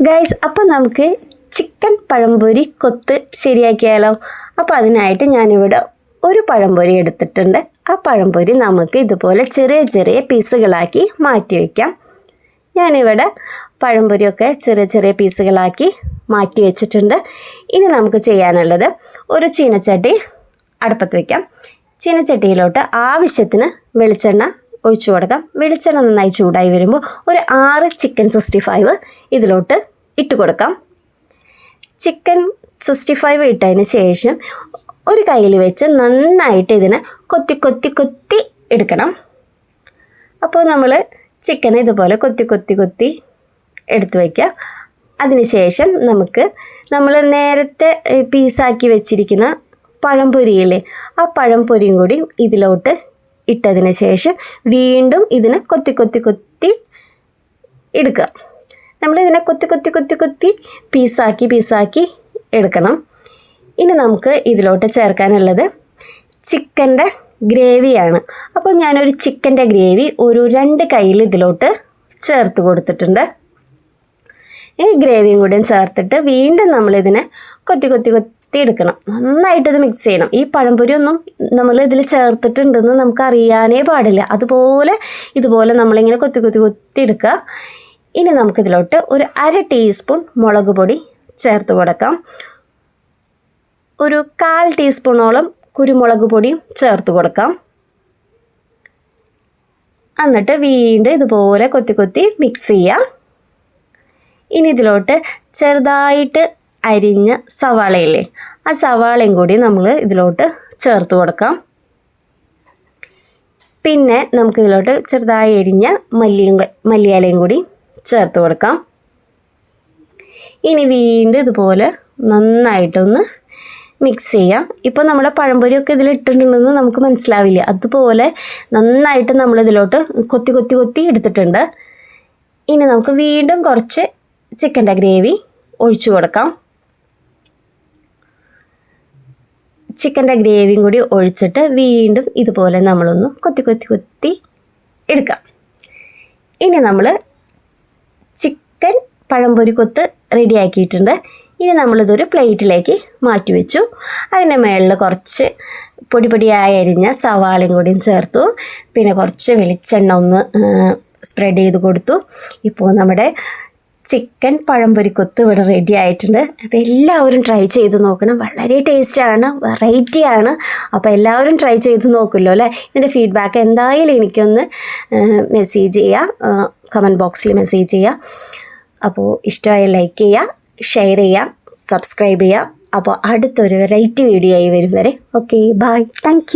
Guys അപ്പോൾ നമുക്ക് chicken പഴംപൊരി കൊത്ത് ശരിയാക്കിയാലോ? അപ്പോൾ അതിനായിട്ട് ഞാനിവിടെ ഒരു പഴംപൊരി എടുത്തിട്ടുണ്ട്. ആ പഴംപൊരി നമുക്ക് ഇതുപോലെ ചെറിയ ചെറിയ പീസുകളാക്കി മാറ്റി വയ്ക്കാം ഞാനിവിടെ പഴംപൊരിയൊക്കെ ചെറിയ ചെറിയ പീസുകളാക്കി മാറ്റി വെച്ചിട്ടുണ്ട്. ഇനി നമുക്ക് ചെയ്യാനുള്ളത് ഒരു ചീനച്ചട്ടി അടുപ്പത്ത് വയ്ക്കാം ചീനച്ചട്ടിയിലോട്ട് ആവശ്യത്തിന് വെളിച്ചെണ്ണ ഒഴിച്ചു കൊടുക്കാം. വെളിച്ചെണ്ണ നന്നായി ചൂടായി വരുമ്പോൾ ഒരു ആറ് ചിക്കൻ സിക്സ്റ്റി ഫൈവ് ഇതിലോട്ട് ഇട്ട് കൊടുക്കാം. ചിക്കൻ സിക്സ്റ്റി ഫൈവ് ഇട്ടതിന് ശേഷം ഒരു കയ്യിൽ വെച്ച് നന്നായിട്ട് ഇതിനെ കൊത്തി കൊത്തി കൊത്തി എടുക്കണം. അപ്പോൾ നമ്മൾ ചിക്കൻ ഇതുപോലെ കൊത്തി കൊത്തി കൊത്തി എടുത്തു വയ്ക്കുക. അതിനുശേഷം നമുക്ക് നമ്മൾ നേരത്തെ പീസാക്കി വെച്ചിരിക്കുന്ന പഴംപൊരിയില്ലേ ആ പഴംപൊരിയും കൂടി ഇതിലോട്ട് ഇട്ടതിന് ശേഷം വീണ്ടും ഇതിനെ കൊത്തി കൊത്തി കൊത്തി എടുക്കുക. നമ്മളിതിനെ കൊത്തി കൊത്തി കൊത്തി കൊത്തി പീസാക്കി പീസാക്കി എടുക്കണം. ഇനി നമുക്ക് ഇതിലോട്ട് ചേർക്കാനുള്ളത് ചിക്കന്റെ ഗ്രേവിയാണ്. അപ്പോൾ ഞാനൊരു ചിക്കന്റെ ഗ്രേവി ഒരു രണ്ട് കയ്യിൽ ഇതിലോട്ട് ചേർത്ത് കൊടുത്തിട്ടുണ്ട്. ഈ ഗ്രേവിയും കൂടിയും ചേർത്തിട്ട് വീണ്ടും നമ്മളിതിനെ കൊത്തി കൊത്തി കൊത്തി എടുക്കണം നന്നായിട്ട് ഇത് മിക്സ് ചെയ്യണം. ഈ പഴംപൊരി ഒന്നും നമ്മൾ ഇതിൽ ചേർത്തിട്ടുണ്ടെന്ന് നമുക്ക് അറിയാനേ പാടില്ല. അതുപോലെ ഇതുപോലെ നമ്മളിങ്ങനെ കൊത്തി കൊത്തി കൊത്തി എടുക്കുക ഇനി നമുക്കിതിലോട്ട് ഒരു അര ടീസ്പൂൺ മുളക് പൊടി ചേർത്ത് കൊടുക്കാം. ഒരു കാൽ ടീസ്പൂണോളം കുരുമുളക് പൊടിയും ചേർത്ത് കൊടുക്കാം. എന്നിട്ട് വീണ്ടും ഇതുപോലെ കൊത്തി കൊത്തി മിക്സ് ചെയ്യുക. ഇനി ഇതിലോട്ട് ചെറുതായിട്ട് അരിഞ്ഞ സവാളയില്ലേ? ആ സവാളയും കൂടി നമ്മൾ ഇതിലോട്ട് ചേർത്ത് കൊടുക്കാം. പിന്നെ നമുക്കിതിലോട്ട് ചെറുതായി എരിഞ്ഞ മല്ലിയും മല്ലിയാലയും കൂടി ചേർത്ത് കൊടുക്കാം. ഇനി വീണ്ടും ഇതുപോലെ നന്നായിട്ടൊന്ന് മിക്സ് ചെയ്യാം. ഇപ്പോൾ നമ്മുടെ പഴംപൊരിയൊക്കെ ഇതിൽ ഇട്ടിട്ടുണ്ടെന്ന് നമുക്ക് മനസ്സിലാവില്ല. അതുപോലെ നന്നായിട്ട് നമ്മൾ ഇതിലോട്ട് കൊത്തി കൊത്തി കൊത്തി എടുത്തിട്ടുണ്ട്. ഇനി നമുക്ക് വീണ്ടും കുറച്ച് ചിക്കന്റെ ഗ്രേവി ഒഴിച്ചു കൊടുക്കാം. ചിക്കന്റെ ഗ്രേവിയും കൂടി ഒഴിച്ചിട്ട് വീണ്ടും ഇതുപോലെ നമ്മളൊന്ന് കൊത്തി കൊത്തി കൊത്തി എടുക്കാം. ഇനി നമ്മൾ ചിക്കൻ പഴംപൊരി കൊത്ത് റെഡിയാക്കിയിട്ടുണ്ട്. ഇനി നമ്മളിതൊരു പ്ലേറ്റിലേക്ക് മാറ്റി വെച്ചു. അതിന്റെ മുകളിൽ കുറച്ച് പൊടി പൊടിയായി അരിഞ്ഞ സവാളയും കൂടിയും ചേർത്തു. പിന്നെ കുറച്ച് വെളിച്ചെണ്ണ ഒന്ന് സ്പ്രെഡ് ചെയ്ത് കൊടുത്തു. ഇപ്പോൾ നമ്മുടെ ചിക്കൻ പഴംപൊരി കൊത്ത് ഇവിടെ റെഡി ആയിട്ടുണ്ട്. അപ്പോൾ എല്ലാവരും ട്രൈ ചെയ്ത് നോക്കണം. വളരെ ടേസ്റ്റാണ് വെറൈറ്റിയാണ് അപ്പോൾ എല്ലാവരും ട്രൈ ചെയ്ത് നോക്കുമല്ലോ അല്ലേ? ഇതിന്റെ ഫീഡ്ബാക്ക് എന്തായാലും എനിക്കൊന്ന് മെസ്സേജ് ചെയ്യുക കമന്റ് ബോക്സിൽ മെസ്സേജ് ചെയ്യുക അപ്പോൾ ഇഷ്ടമായ ലൈക്ക് ചെയ്യുക ഷെയർ ചെയ്യുക സബ്സ്ക്രൈബ് ചെയ്യുക അപ്പോൾ അടുത്തൊരു വെറൈറ്റി വീഡിയോ ആയി വരും വരെ. Okay bye thank